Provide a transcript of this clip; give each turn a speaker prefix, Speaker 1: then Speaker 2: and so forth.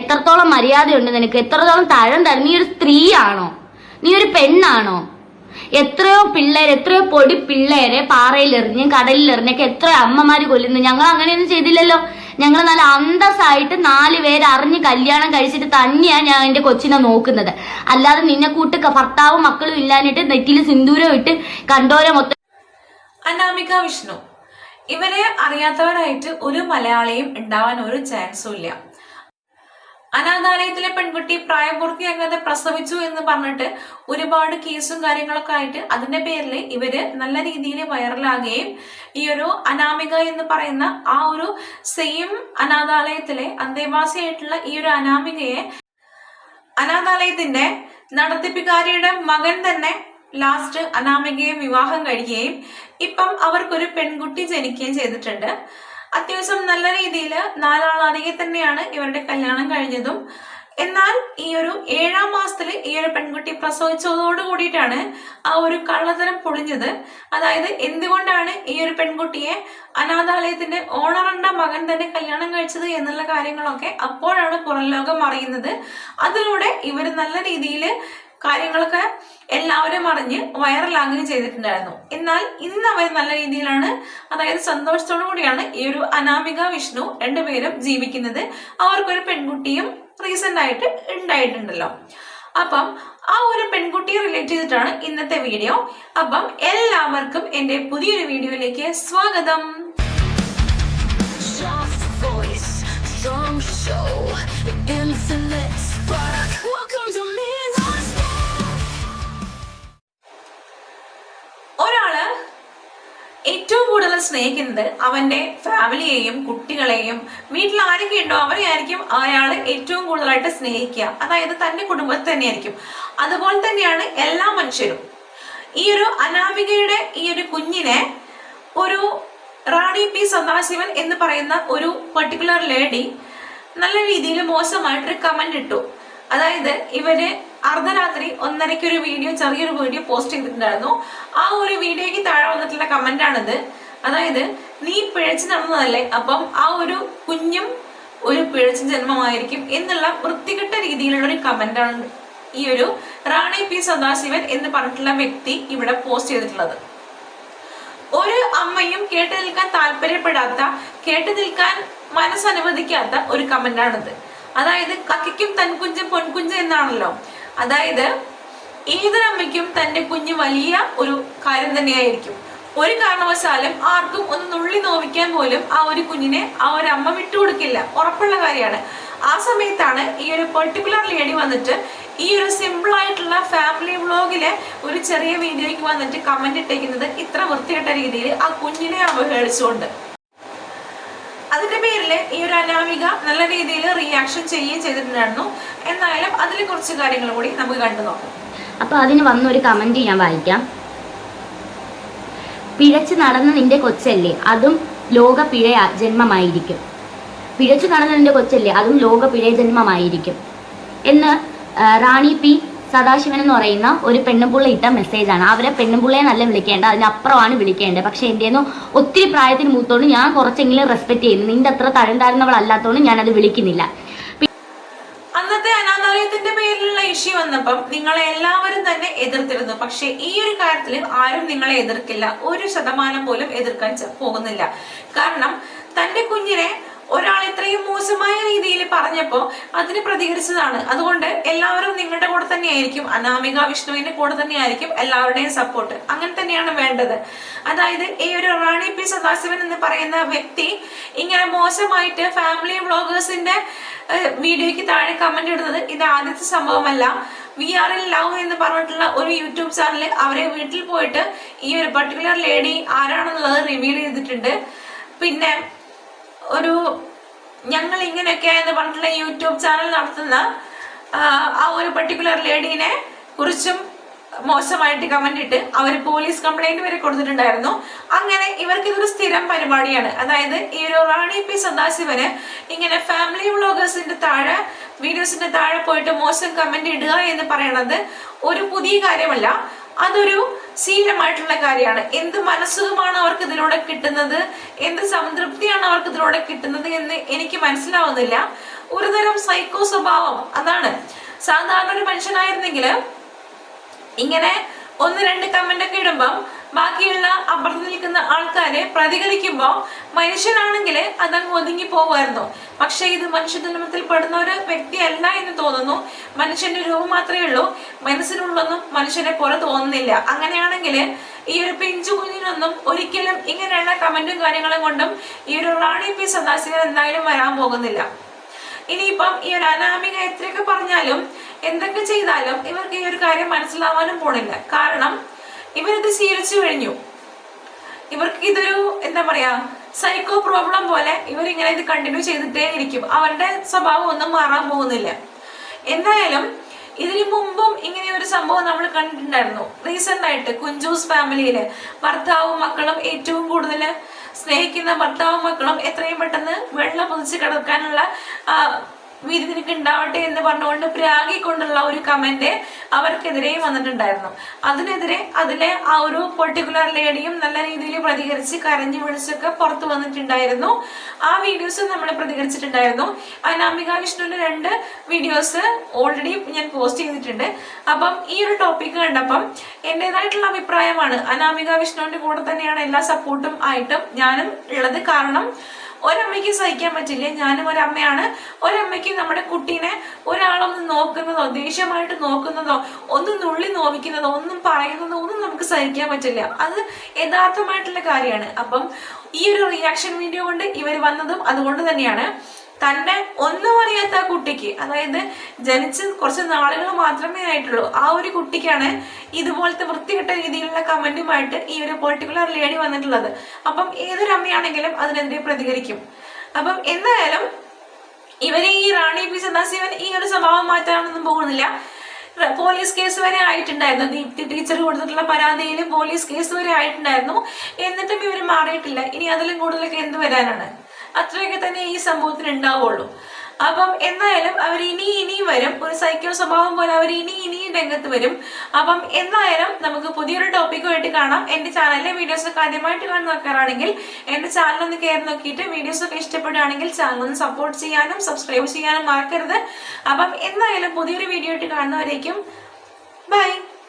Speaker 1: എത്രത്തോളം മര്യാദയുണ്ട് നിനക്ക്? എത്രത്തോളം തഴം തരും നീ ഒരു സ്ത്രീയാണോ? നീ ഒരു പെണ്ണാണോ? എത്രയോ പിള്ളേർ എത്രയോ പൊടി പിള്ളേരെ കടലിൽ എറിഞ്ഞൊക്കെ എത്രയോ അമ്മമാര് കൊല്ലുന്നു. ഞങ്ങൾ അങ്ങനെയൊന്നും ചെയ്തില്ലല്ലോ. ഞങ്ങൾ നല്ല അന്തസ്സായിട്ട് നാല് പേര് അറിഞ്ഞ് കല്യാണം കഴിച്ചിട്ട് തന്നെയാണ് ഞാൻ എന്റെ കൊച്ചിനെ നോക്കുന്നത്. അല്ലാതെ നിന്നെ കൂട്ട് ഭർത്താവും മക്കളും ഇല്ലാഞ്ഞിട്ട് നെറ്റിൽ സിന്ദൂരം ഇട്ട് കണ്ടോരെ മൊത്തം
Speaker 2: അനാമിക വിഷ്ണു. ഇവരെ അറിയാത്തവരായിട്ട് ഒരു മലയാളിയും ഉണ്ടാവാൻ ഒരു ചാൻസും ഇല്ല. അനാഥാലയത്തിലെ പെൺകുട്ടി പ്രായപൂർത്തിയാകാതെ പ്രസവിച്ചു എന്ന് പറഞ്ഞിട്ട് ഒരുപാട് കേസും കാര്യങ്ങളൊക്കെ ആയിട്ട് അതിന്റെ പേരിൽ ഇവർ നല്ല രീതിയിൽ വൈറലാകുകയും ഈ ഒരു അനാമിക എന്ന് പറയുന്ന ആ ഒരു സെയിം അനാഥാലയത്തിലെ അന്തേവാസിയായിട്ടുള്ള ഈ ഒരു അനാമികയെ അനാഥാലയത്തിന്റെ നടത്തിപ്പുകാരിയുടെ മകൻ തന്നെ ലാസ്റ്റ് അനാമികയെ വിവാഹം കഴിക്കുകയും ഇപ്പം അവർക്കൊരു പെൺകുട്ടി ജനിക്കുകയും ചെയ്തിട്ടുണ്ട്. അത്യാവശ്യം നല്ല രീതിയിൽ നാലാളാണെങ്കിൽ തന്നെയാണ് ഇവരുടെ കല്യാണം കഴിഞ്ഞതും. എന്നാൽ ഈ ഒരു ഏഴാം മാസത്തിൽ ഈ ഒരു പെൺകുട്ടി പ്രസവിച്ചതോട് കൂടിയിട്ടാണ് ആ ഒരു കള്ളത്തരം പൊളിഞ്ഞത്. അതായത് എന്തുകൊണ്ടാണ് ഈ ഒരു പെൺകുട്ടിയെ അനാഥാലയത്തിന്റെ ഓണറിന്റെ മകൻ തന്നെ കല്യാണം കഴിച്ചത് എന്നുള്ള കാര്യങ്ങളൊക്കെ അപ്പോഴാണ് പുറം ലോകം അറിയുന്നത്. അതിലൂടെ ഇവർ നല്ല രീതിയിൽ കാര്യങ്ങളൊക്കെ എല്ലാവരും അറിഞ്ഞ് വൈറലാകുകയും ചെയ്തിട്ടുണ്ടായിരുന്നു. എന്നാൽ ഇന്ന് അവർ നല്ല രീതിയിലാണ് അതായത് സന്തോഷത്തോടു കൂടിയാണ് ഈ ഒരു അനാമിക വിഷ്ണു രണ്ടുപേരും ജീവിക്കുന്നത്. അവർക്കൊരു പെൺകുട്ടിയും റീസെന്റ് ആയിട്ട് ഉണ്ടായിട്ടുണ്ടല്ലോ. അപ്പം ആ ഒരു പെൺകുട്ടിയെ റിലേറ്റ് ചെയ്തിട്ടാണ് ഇന്നത്തെ വീഡിയോ അപ്പം എല്ലാവർക്കും എന്റെ പുതിയൊരു വീഡിയോയിലേക്ക് സ്വാഗതം.
Speaker 3: Show.
Speaker 2: ഏറ്റവും കൂടുതൽ സ്നേഹിക്കുന്നത് അവന്റെ ഫാമിലിയെയും കുട്ടികളെയും. വീട്ടിൽ ആരൊക്കെ ഉണ്ടോ അവരെ ആയിരിക്കും അയാൾ ഏറ്റവും കൂടുതലായിട്ട് സ്നേഹിക്കുക. അതായത് തന്റെ കുടുംബത്തെ തന്നെയായിരിക്കും. അതുപോലെ തന്നെയാണ് എല്ലാ മനുഷ്യരും. ഈ ഒരു അനാമികയുടെ ഈ ഒരു കുഞ്ഞിനെ ഒരു റാണി പി സദാശിവൻ എന്ന് പറയുന്ന ഒരു പെർട്ടിക്കുലർ ലേഡി നല്ല രീതിയിൽ മോശമായിട്ടൊരു കമന്റ് ഇട്ടു. അതായത് ഇവർ അർദ്ധരാത്രി ഒന്നരയ്ക്ക് ഒരു വീഡിയോ ചെറിയൊരു വീഡിയോ പോസ്റ്റ് ചെയ്തിട്ടുണ്ടായിരുന്നു. ആ ഒരു വന്നിട്ടുള്ള കമന്റ് ആണിത് അതായത് നീ പിഴച്ചു നടന്നതല്ലേ അപ്പം ആ ഒരു കുഞ്ഞും ഒരു പിഴച്ച ജന്മമായിരിക്കും എന്നുള്ള വൃത്തികെട്ട രീതിയിലുള്ള ഒരു കമന്റ് ആണ് ഈ ഒരു റാണി പി സദാശിവൻ എന്ന് പറഞ്ഞിട്ടുള്ള വ്യക്തി ഇവിടെ പോസ്റ്റ് ചെയ്തിട്ടുള്ളത്. ഒരു അമ്മയും കേട്ടു നിൽക്കാൻ താല്പര്യപ്പെടാത്ത കേട്ടു നിൽക്കാൻ മനസ്സനുവദിക്കാത്ത ഒരു കമന്റാണിത്. അതായത് കക്കിക്കും തൻകുഞ്ച് പൊൻകുഞ്ച് എന്നാണല്ലോ. അതായത് ഏതൊരമ്മയ്ക്കും തന്റെ കുഞ്ഞ് വലിയ ഒരു കാര്യം തന്നെയായിരിക്കും. ഒരു കാരണവശാലും ആർക്കും ഒന്ന് നുള്ളി നോവിക്കാൻ പോലും ആ ഒരു കുഞ്ഞിനെ ആ ഒരു അമ്മ വിട്ടുകൊടുക്കില്ല. ഉറപ്പുള്ള കാര്യമാണ്. ആ സമയത്താണ് ഈ ഒരു പെർട്ടിക്കുലർ ലേഡി വന്നിട്ട് ഈ ഒരു സിമ്പിൾ ആയിട്ടുള്ള ഫാമിലി വ്ളോഗിലെ ഒരു ചെറിയ വീഡിയോയ്ക്ക് വന്നിട്ട് കമന്റ് ഇട്ടേക്കുന്നത് ഇത്ര വൃത്തികെട്ട രീതിയിൽ ആ കുഞ്ഞിനെ അവഹേളിച്ചുകൊണ്ട്. അതിന്റെ പേരിൽ ഈ ഒരു അനാമിക നല്ല രീതിയിൽ റിയാക്ഷൻ ചെയ്യുകയും ചെയ്തിട്ടുണ്ടായിരുന്നു. എന്നാലും അതിൽ കുറച്ച് കാര്യങ്ങൾ കൂടി നമുക്ക് കണ്ടു നോക്കാം.
Speaker 1: അപ്പൊ അതിന് വന്നൊരു കമന്റ് ഞാൻ വായിക്കാം. പിഴച്ചു നടന്ന നിന്റെ കൊച്ചല്ലേ അതും ലോക പിഴ ജന്മമായിരിക്കും. പിഴച്ചു നടന്ന നിന്റെ കൊച്ചല്ലേ അതും ലോക പിഴ ജന്മമായിരിക്കും. എന്ന് റാണി പി സദാശിവൻ എന്ന് പറയുന്ന ഒരു പെണ്ണുപുള്ള ഇട്ട മെസ്സേജാണ് അവരെ പെണ്ണുപുള്ളയെ നല്ല വിളിക്കേണ്ട അതിനപ്പുറമാണ് വിളിക്കേണ്ടത്. പക്ഷെ എന്റെ ഒത്തിരി പ്രായത്തിന് മൂത്തോണ്ട് ഞാൻ കുറച്ചെങ്കിലും റെസ്പെക്ട് ചെയ്യുന്നു. നിന്റെ അത്ര തഴം ഞാനത് വിളിക്കുന്നില്ല
Speaker 2: അന്നത്തെ അനാഥാലയത്തിന്റെ ഇഷ്യൂ വന്നപ്പം നിങ്ങളെ എല്ലാവരും തന്നെ എതിർത്തിരുന്നു. പക്ഷെ ഈ ഒരു കാര്യത്തിൽ ആരും നിങ്ങളെ എതിർക്കില്ല. ഒരു ശതമാനം പോലും എതിർക്കാൻ പോകുന്നില്ല. കാരണം തന്റെ കുഞ്ഞിനെ ഒരാൾ ഇത്രയും മോശമായ രീതിയിൽ പറഞ്ഞപ്പോ അതിന് പ്രതികരിച്ചതാണ്. അതുകൊണ്ട് എല്ലാവരും നിങ്ങളുടെ കൂടെ തന്നെ ആയിരിക്കും അനാമിക വിഷ്ണുവിന്റെ കൂടെ തന്നെ ആയിരിക്കും എല്ലാവരുടെയും സപ്പോർട്ട് അങ്ങനെ തന്നെയാണ് വേണ്ടത്. അതായത് ഈ ഒരു റാണി പി സദാശിവൻ എന്ന് പറയുന്ന വ്യക്തി ഇങ്ങനെ മോശമായിട്ട് ഫാമിലി വ്ളോഗേഴ്സിന്റെ വീഡിയോയ്ക്ക് താഴെ കമന്റ് ഇടുന്നത് ഇത് ആദ്യത്തെ സംഭവമല്ല. വി ആർ ഇൻ ലവ് എന്ന് പറഞ്ഞിട്ടുള്ള ഒരു യൂട്യൂബ് ചാനലിൽ അവരെ വീട്ടിൽ പോയിട്ട് ഈ ഒരു പർട്ടിക്കുലർ ലേഡി ആരാണെന്നുള്ളത് റിവീൽ ചെയ്തിട്ടുണ്ട്. പിന്നെ ഒരു ഞങ്ങൾ ഇങ്ങനെയൊക്കെ എന്ന് പറഞ്ഞിട്ടുള്ള യൂട്യൂബ് ചാനൽ നടത്തുന്ന ആ, ഒരു പെർട്ടിക്കുലർ ലേഡീനെ കുറിച്ചും മോശമായിട്ട് കമന്റ് ഇട്ട് അവർ പോലീസ് കംപ്ലൈന്റ് വരെ കൊടുത്തിട്ടുണ്ടായിരുന്നു. അങ്ങനെ ഇവർക്ക് ഇതൊരു സ്ഥിരം പരിപാടിയാണ്. അതായത് ഈ ഒരു റാണി പി സദാശിവന് ഇങ്ങനെ ഫാമിലി വ്ളോഗേഴ്സിന്റെ താഴെ വീഡിയോസിന്റെ താഴെ പോയിട്ട് മോശം കമന്റ് ഇടുക എന്ന് പറയുന്നത് ഒരു പുതിയ കാര്യമല്ല. അതൊരു ശീലമായിട്ടുള്ള കാര്യമാണ്. എന്ത് മനസ്സുഖമാണ് അവർക്ക് ഇതിലൂടെ കിട്ടുന്നത്? എന്ത് സംതൃപ്തിയാണ് അവർക്ക് ഇതിലൂടെ കിട്ടുന്നത് എന്ന് എനിക്ക് മനസ്സിലാവുന്നില്ല. ഒരുതരം സൈക്കോ സ്വഭാവം. അതാണ്. സാധാരണ ഒരു മനുഷ്യനായിരുന്നെങ്കിൽ ഇങ്ങനെ ഒന്ന് രണ്ട് കമന്റ് ഒക്കെ ഇടുമ്പം ബാക്കിയുള്ള അപ്പുറത്ത് നിൽക്കുന്ന ആൾക്കാരെ പ്രതികരിക്കുമ്പോൾ മനുഷ്യനാണെങ്കിൽ അതങ്ങ് ഒതുങ്ങി പോകുമായിരുന്നു പക്ഷെ ഇത് മനുഷ്യജന്മത്തിൽ പെടുന്ന ഒരു വ്യക്തിയല്ല എന്ന് തോന്നുന്നു. മനുഷ്യന്റെ രൂപം മാത്രമേ ഉള്ളൂ. മനസ്സിനുള്ളൊന്നും മനുഷ്യനെ പോലെ തോന്നുന്നില്ല. അങ്ങനെയാണെങ്കിൽ ഈ ഒരു പിഞ്ചു കുഞ്ഞിനൊന്നും ഒരിക്കലും ഇങ്ങനെയുള്ള കമന്റും കാര്യങ്ങളും കൊണ്ടും ഈ ഒരു റാണി പി സദാശിവൻ എന്തായാലും വരാൻ പോകുന്നില്ല. ഇനിയിപ്പം ഈ ഒരു അനാമിക എത്രയൊക്കെ പറഞ്ഞാലും എന്തൊക്കെ ചെയ്താലും ഇവർക്ക് ഈ ഒരു കാര്യം മനസ്സിലാവാനും പോണില്ല. കാരണം ഇവരിത് ശീലിച്ചു കഴിഞ്ഞു. ഇവർക്ക് ഇതൊരു എന്താ പറയാ സൈക്കോ പ്രോബ്ലം പോലെ ഇവരിങ്ങനെ ഇത് കണ്ടിന്യൂ ചെയ്തിട്ടേ ഇരിക്കും. അവരുടെ സ്വഭാവം ഒന്നും മാറാൻ പോകുന്നില്ല. എന്തായാലും ഇതിനു മുമ്പും ഇങ്ങനെ ഒരു സംഭവം നമ്മൾ കണ്ടിട്ടുണ്ടായിരുന്നു. റീസെന്റ് ആയിട്ട് കുഞ്ചൂസ് ഫാമിലിയിൽ ഭർത്താവും മക്കളും ഏറ്റവും കൂടുതൽ സ്നേഹിക്കുന്ന ഭർത്താവും മക്കളും എത്രയും പെട്ടെന്ന് വെള്ളം പൊതിച്ച് കിടക്കാനുള്ള വിധി നിനക്ക് ഉണ്ടാവട്ടെ എന്ന് പറഞ്ഞുകൊണ്ട് പ്രാഗിക്കൊണ്ടുള്ള ഒരു കമന്റ് അവർക്കെതിരെ വന്നിട്ടുണ്ടായിരുന്നു. അതിനെതിരെ അതിലെ ആ ഒരു പെർട്ടിക്കുലർ ലേഡിയും നല്ല രീതിയിൽ പ്രതികരിച്ച് കരഞ്ഞു വിളിച്ചൊക്കെ പുറത്തു വന്നിട്ടുണ്ടായിരുന്നു. ആ വീഡിയോസ് നമ്മൾ പ്രതികരിച്ചിട്ടുണ്ടായിരുന്നു. അനാമിക വിഷ്ണുവിന്റെ രണ്ട് വീഡിയോസ് ഓൾറെഡി ഞാൻ പോസ്റ്റ് ചെയ്തിട്ടുണ്ട്. അപ്പം ഈ ഒരു ടോപ്പിക് കണ്ടപ്പം എന്റെതായിട്ടുള്ള അഭിപ്രായമാണ്. അനാമിക വിഷ്ണുവിന്റെ കൂടെ തന്നെയാണ് എല്ലാ സപ്പോർട്ടും ആയിട്ടും ഞാനും ഉള്ളത്. കാരണം ഒരമ്മയ്ക്ക് സഹിക്കാൻ പറ്റില്ല. ഞാനും ഒരമ്മയാണ്. ഒരമ്മയ്ക്ക് നമ്മുടെ കുട്ടീനെ ഒരാളൊന്ന് നോക്കുന്നതോ ദേഷ്യമായിട്ട് നോക്കുന്നതോ ഒന്ന് നുള്ളി നോവിക്കുന്നതോ ഒന്നും പറയുന്നതോ ഒന്നും നമുക്ക് സഹിക്കാൻ പറ്റില്ല. അത് യഥാർത്ഥമായിട്ടുള്ള കാര്യമാണ്. അപ്പം ഈ ഒരു റിയാക്ഷൻ വീഡിയോ കൊണ്ട് ഇവർ വന്നതും അതുകൊണ്ട് തന്നെയാണ്. തന്നെ ഒന്നും അറിയാത്ത കുട്ടിക്ക് അതായത് ജനിച്ച് കുറച്ച് നാളുകൾ മാത്രമേ ആയിട്ടുള്ളൂ ആ ഒരു കുട്ടിക്കാണ് ഇതുപോലത്തെ വൃത്തികെട്ട രീതിയിലുള്ള കമന്റുമായിട്ട് ഈ ഒരു പെർട്ടിക്കുലർ ലേഡി വന്നിട്ടുള്ളത്. അപ്പം ഏതൊരു അമ്മയാണെങ്കിലും അതിനെതിരെ പ്രതികരിക്കും. അപ്പം എന്തായാലും ഇവരെ ഈ റാണി പി സദാശിവൻ ഈ ഒരു സ്വഭാവം മാറ്റാനൊന്നും പോകുന്നില്ല. പോലീസ് കേസ് വരെ ആയിട്ടുണ്ടായിരുന്നു. ദീപ്തി ടീച്ചർ കൊടുത്തിട്ടുള്ള പരാതിയിൽ പോലീസ് കേസ് വരെ ആയിട്ടുണ്ടായിരുന്നു. എന്നിട്ടും ഇവർ മാറിയിട്ടില്ല. ഇനി അതിലും കൂടുതലൊക്കെ എന്ത് വരാനാണ്? അത്രയൊക്കെ തന്നെ ഈ സംഭവത്തിന് ഉണ്ടാവുള്ളൂ. അപ്പം എന്തായാലും അവർ ഇനി ഇനിയും വരും. ഒരു സൈക്കോ സ്വഭാവം പോലെ അവർ ഇനി ഇനിയും രംഗത്ത് വരും. അപ്പം എന്തായാലും നമുക്ക് പുതിയൊരു ടോപ്പിക്കുമായിട്ട് കാണാം. എന്റെ ചാനലിലെ വീഡിയോസ് ഒക്കെ ആദ്യമായിട്ട് കാണുന്ന നോക്കാറാണെങ്കിൽ എന്റെ ചാനൽ ഒന്ന് കയറി നോക്കിയിട്ട് വീഡിയോസ് ഒക്കെ ഇഷ്ടപ്പെടുകയാണെങ്കിൽ ചാനൽ ഒന്ന് സപ്പോർട്ട് ചെയ്യാനും സബ്സ്ക്രൈബ് ചെയ്യാനും മറക്കരുത്. അപ്പം എന്തായാലും പുതിയൊരു വീഡിയോ ആയിട്ട് കാണുന്നവരേക്കും ബൈ